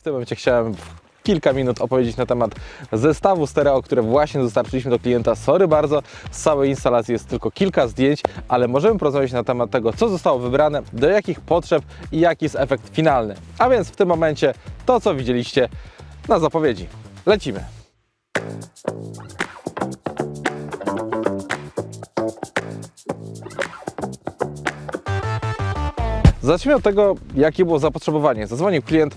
W tym momencie chciałem kilka minut opowiedzieć na temat zestawu stereo, które właśnie dostarczyliśmy do klienta. Sorry bardzo, z całej instalacji jest tylko kilka zdjęć, ale możemy porozmawiać na temat tego, co zostało wybrane, do jakich potrzeb i jaki jest efekt finalny. A więc w tym momencie to, co widzieliście na zapowiedzi. Lecimy. Zacznijmy od tego, jakie było zapotrzebowanie. Zadzwonił klient,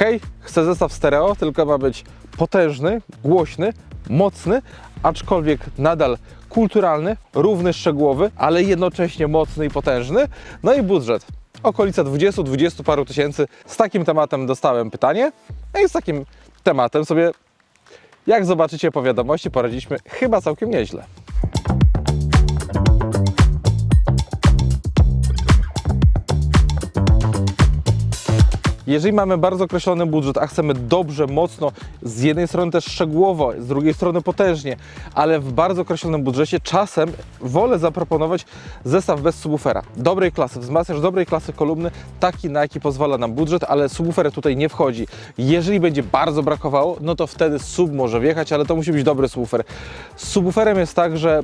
hej, chcę zestaw stereo, tylko ma być potężny, głośny, mocny, aczkolwiek nadal kulturalny, równy, szczegółowy, ale jednocześnie mocny i potężny. No i budżet. Okolica 20-20 paru tysięcy. Z takim tematem dostałem pytanie. No i z takim tematem sobie, jak zobaczycie po wiadomości, poradziliśmy chyba całkiem nieźle. Jeżeli mamy bardzo określony budżet, a chcemy dobrze, mocno, z jednej strony też szczegółowo, z drugiej strony potężnie, ale w bardzo określonym budżecie, czasem wolę zaproponować zestaw bez subwoofera. Dobrej klasy, wzmacniacz dobrej klasy kolumny, taki na jaki pozwala nam budżet, ale subwoofer tutaj nie wchodzi. Jeżeli będzie bardzo brakowało, no to wtedy sub może wjechać, ale to musi być dobry subwoofer. Z subwooferem jest tak, że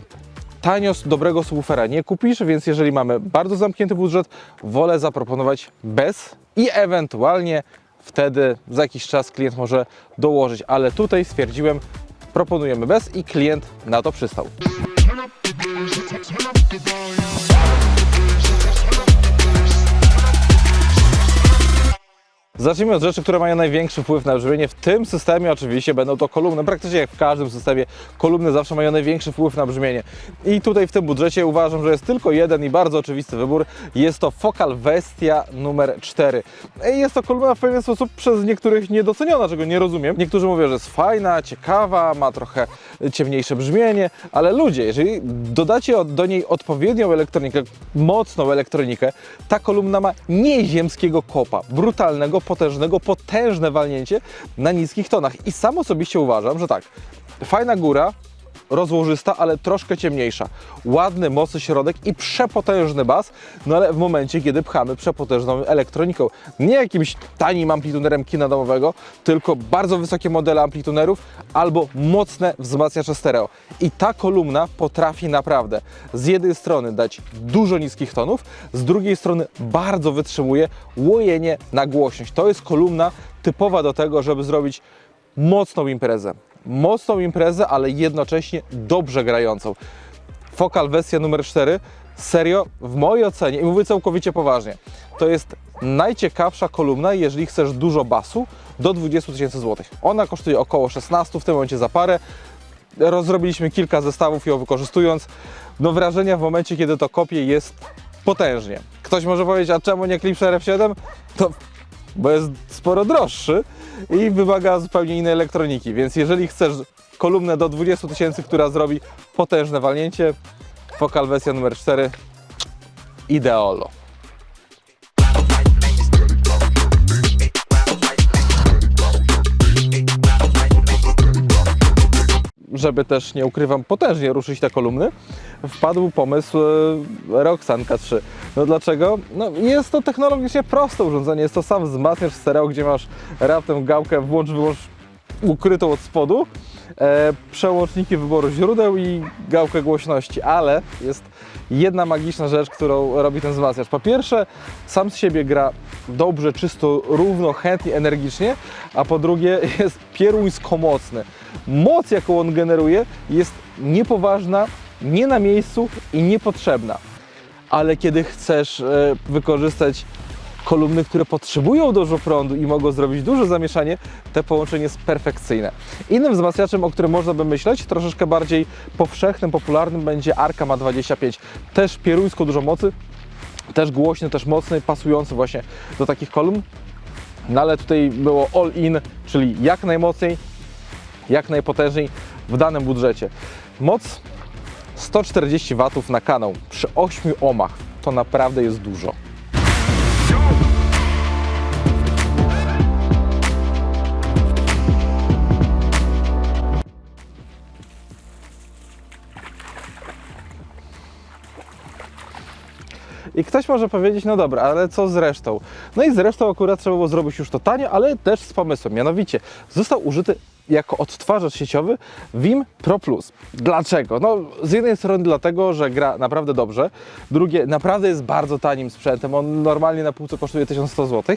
tanio dobrego subwoofera nie kupisz, więc jeżeli mamy bardzo zamknięty budżet, wolę zaproponować bez i ewentualnie wtedy za jakiś czas klient może dołożyć, ale tutaj stwierdziłem, proponujemy bez i klient na to przystał. Zacznijmy od rzeczy, które mają największy wpływ na brzmienie. W tym systemie oczywiście będą to kolumny. Praktycznie jak w każdym systemie kolumny zawsze mają największy wpływ na brzmienie. I tutaj w tym budżecie uważam, że jest tylko jeden i bardzo oczywisty wybór. Jest to Focal Vestia numer 4. I Jest to kolumna w pewien sposób przez niektórych niedoceniona, czego nie rozumiem. Niektórzy mówią, że jest fajna, ciekawa, ma trochę ciemniejsze brzmienie, ale ludzie, jeżeli dodacie od- do niej odpowiednią elektronikę, mocną elektronikę, ta kolumna ma nieziemskiego kopa, brutalnego, potężnego, potężne walnięcie na niskich tonach. I sam osobiście uważam, że tak, fajna góra, rozłożysta, ale troszkę ciemniejsza. Ładny, mocny środek i przepotężny bas, no ale w momencie, kiedy pchamy przepotężną elektroniką. Nie jakimś tanim amplitunerem kina domowego, tylko bardzo wysokie modele amplitunerów albo mocne wzmacniacze stereo. I ta kolumna potrafi naprawdę z jednej strony dać dużo niskich tonów, z drugiej strony bardzo wytrzymuje łojenie na głośność. To jest kolumna typowa do tego, żeby zrobić mocną imprezę. Mocną imprezę, ale jednocześnie dobrze grającą. Focal wersja numer 4, serio, w mojej ocenie, i mówię całkowicie poważnie, to jest najciekawsza kolumna, jeżeli chcesz dużo basu, do 20 tysięcy złotych. Ona kosztuje około 16, w tym momencie za parę. Rozrobiliśmy kilka zestawów ją wykorzystując. No wrażenia w momencie, kiedy to kopię jest potężnie. Ktoś może powiedzieć, a czemu nie Clipser F7? To bo jest sporo droższy i wymaga zupełnie innej elektroniki. Więc jeżeli chcesz kolumnę do 20 tysięcy, która zrobi potężne walnięcie, Focal wersja numer 4 ideolo. Żeby też, nie ukrywam, potężnie ruszyć te kolumny, wpadł pomysł e, Roxanne K3. No dlaczego? No jest to technologicznie proste urządzenie, jest to sam wzmacniacz stereo, gdzie masz raptem gałkę włącz, wyłącz ukrytą od spodu, e, przełączniki wyboru źródeł i gałkę głośności, ale jest jedna magiczna rzecz, którą robi ten wzmacniacz. Po pierwsze, sam z siebie gra dobrze, czysto, równo, chętnie, energicznie, a po drugie jest pieruńsko mocny. Moc, jaką on generuje, jest niepoważna, nie na miejscu i niepotrzebna. Ale kiedy chcesz e, wykorzystać kolumny, które potrzebują dużo prądu i mogą zrobić duże zamieszanie, te połączenie jest perfekcyjne. Innym wzmacniaczem, o którym można by myśleć, troszeczkę bardziej powszechnym, popularnym, będzie Arca ma 25. Też pieruńsko dużo mocy, też głośny, też mocny, pasujący właśnie do takich kolumn. No ale tutaj było all in, czyli jak najmocniej, jak najpotężniej w danym budżecie. Moc 140 W na kanał przy 8 ohmach. To naprawdę jest dużo. I ktoś może powiedzieć, no dobra, ale co z resztą? No i z resztą akurat trzeba było zrobić już to tanio, ale też z pomysłem. Mianowicie został użyty jako odtwarzacz sieciowy Vim Pro Plus. Dlaczego? No z jednej strony dlatego, że gra naprawdę dobrze, drugie naprawdę jest bardzo tanim sprzętem, on normalnie na półce kosztuje 1100 zł.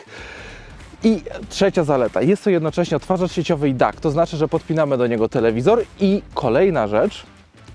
I trzecia zaleta, jest to jednocześnie odtwarzacz sieciowy i DAC, to znaczy, że podpinamy do niego telewizor i kolejna rzecz,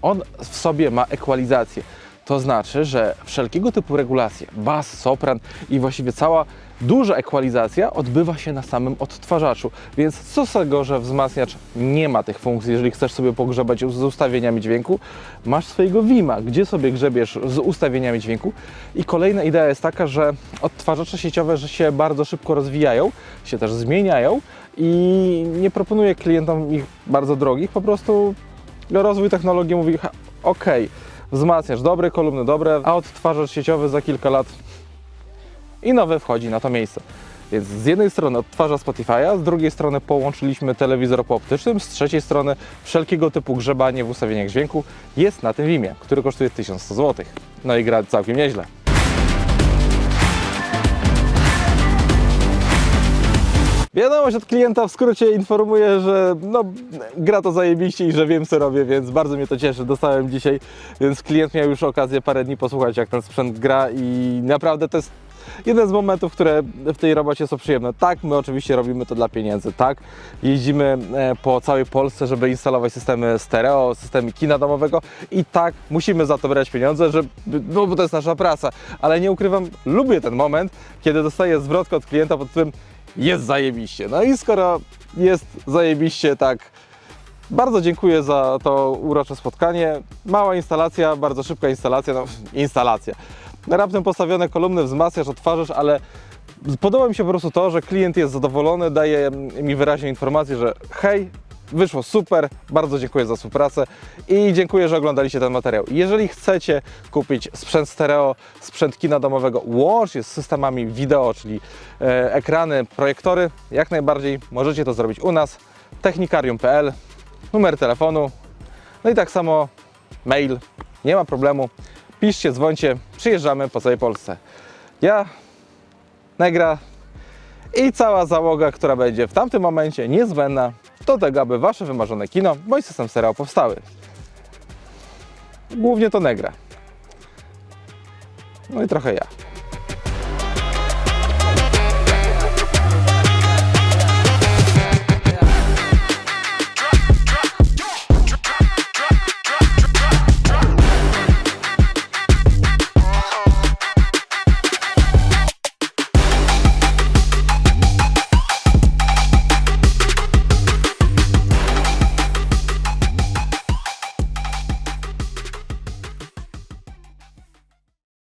on w sobie ma ekwalizację. To znaczy, że wszelkiego typu regulacje, bas, sopran i właściwie cała duża ekwalizacja odbywa się na samym odtwarzaczu. Więc co z tego, że wzmacniacz nie ma tych funkcji, jeżeli chcesz sobie pogrzebać z ustawieniami dźwięku, masz swojego Vima, gdzie sobie grzebiesz z ustawieniami dźwięku. I kolejna idea jest taka, że odtwarzacze sieciowe że się bardzo szybko rozwijają, się też zmieniają i nie proponuję klientom ich bardzo drogich, po prostu rozwój technologii mówi, "Ha, ok, wzmacniacz dobry, kolumny dobre, a odtwarzacz sieciowy za kilka lat i nowy wchodzi na to miejsce. Więc z jednej strony odtwarza Spotify'a, z drugiej strony połączyliśmy telewizor po optycznym, z trzeciej strony wszelkiego typu grzebanie w ustawieniach dźwięku jest na tym Vimie, który kosztuje 1100 zł. No i gra całkiem nieźle. Wiadomość od klienta w skrócie informuje, że no, gra to zajebiście i że wiem co robię, więc bardzo mnie to cieszy. Dostałem dzisiaj, więc klient miał już okazję parę dni posłuchać jak ten sprzęt gra i naprawdę to jest jeden z momentów, które w tej robocie są przyjemne. Tak, my oczywiście robimy to dla pieniędzy, tak. Jeździmy e, po całej Polsce, żeby instalować systemy stereo, systemy kina domowego i tak, musimy za to brać pieniądze, żeby, no bo to jest nasza praca. Ale nie ukrywam, lubię ten moment, kiedy dostaję zwrotkę od klienta pod którym jest zajebiście. No i skoro jest zajebiście, tak bardzo dziękuję za to urocze spotkanie. Mała instalacja, bardzo szybka instalacja, no instalacja. Raptem postawione kolumny, wzmacniasz, odtwarzasz, ale podoba mi się po prostu to, że klient jest zadowolony, daje mi wyraźnie informację, że hej, wyszło super, bardzo dziękuję za współpracę i dziękuję, że oglądaliście ten materiał. Jeżeli chcecie kupić sprzęt stereo, sprzęt kina domowego, łącznie z systemami wideo, czyli e, ekrany, projektory, jak najbardziej możecie to zrobić u nas, technikarium.pl, numer telefonu, no i tak samo mail, nie ma problemu. Piszcie, dzwońcie, przyjeżdżamy po całej Polsce. Ja, Negra i cała załoga, która będzie w tamtym momencie niezbędna do tego, aby Wasze wymarzone kino bądź system serial powstały. Głównie to Negra. No i trochę ja.